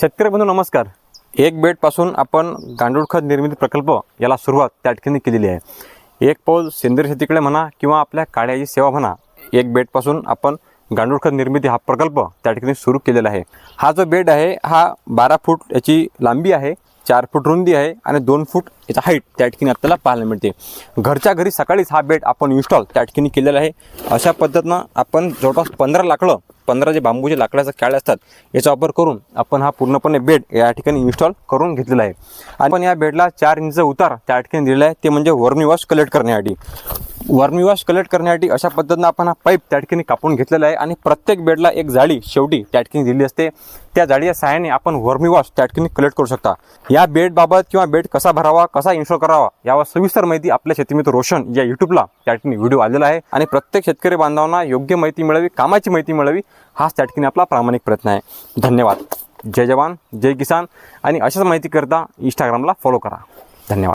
शेतकरी बंधू नमस्कार. एक बेडपासून आपण गांडूळ खत निर्मिती प्रकल्प याला सुरुवात त्या ठिकाणी केलेली आहे. एक पाऊल सेंद्रिय शेतीकडे म्हणा किंवा आपल्या काळ्याची सेवा म्हणा एक बेडपासून आपण गांडूळ खत निर्मिती हा प्रकल्प त्या ठिकाणी सुरू केलेला आहे. हा जो बेड आहे हा बारा फूट याची लांबी आहे चार फूट रुंदी आहे आणि दोन फूट याचा हाईट त्या ठिकाणी आपल्याला पाहायला मिळते. घरच्या घरी सकाळीच हा बेड आपण इन्स्टॉल त्या ठिकाणी केलेला आहे. अशा पद्धतीनं आपण जवळपास पंधरा लाकडं पंधरा जे बांबूचे लाकडाचं काळे असतात याचा वापर करून आपण हा पूर्णपणे बेड या ठिकाणी इन्स्टॉल करून घेतलेला आहे. आणि पण या बेडला चार इंच उतार त्या ठिकाणी दिलेला आहे ते म्हणजे वॉश कलेक्ट करण्यासाठी. वर्मिवॉश कलेक्ट करण्यासाठी अशा पद्धतीनं आपण हा पाईप त्या ठिकाणी कापून घेतलेला आहे आणि प्रत्येक बेडला एक जाळी शेवटी त्या ठिकाणी दिली असते. त्या जाळीच्या सहाय्याने आपण वर्मिवॉश त्या ठिकाणी कलेक्ट करू शकता. या बेडबाबत किंवा बेड कसा भरावा कसा इन्स्टॉल करावा यावर सविस्तर माहिती आपल्या शेतीमित्र रोशन या युट्यूबला त्या ठिकाणी व्हिडिओ आलेला आहे. आणि प्रत्येक शेतकरी बांधवांना योग्य माहिती मिळावी कामाची माहिती मिळावी हाच त्या ठिकाणी आपला प्रामाणिक प्रयत्न आहे. धन्यवाद. जय जवान जय किसान. आणि अशाच माहिती करता इंस्टाग्रामला फॉलो करा. धन्यवाद.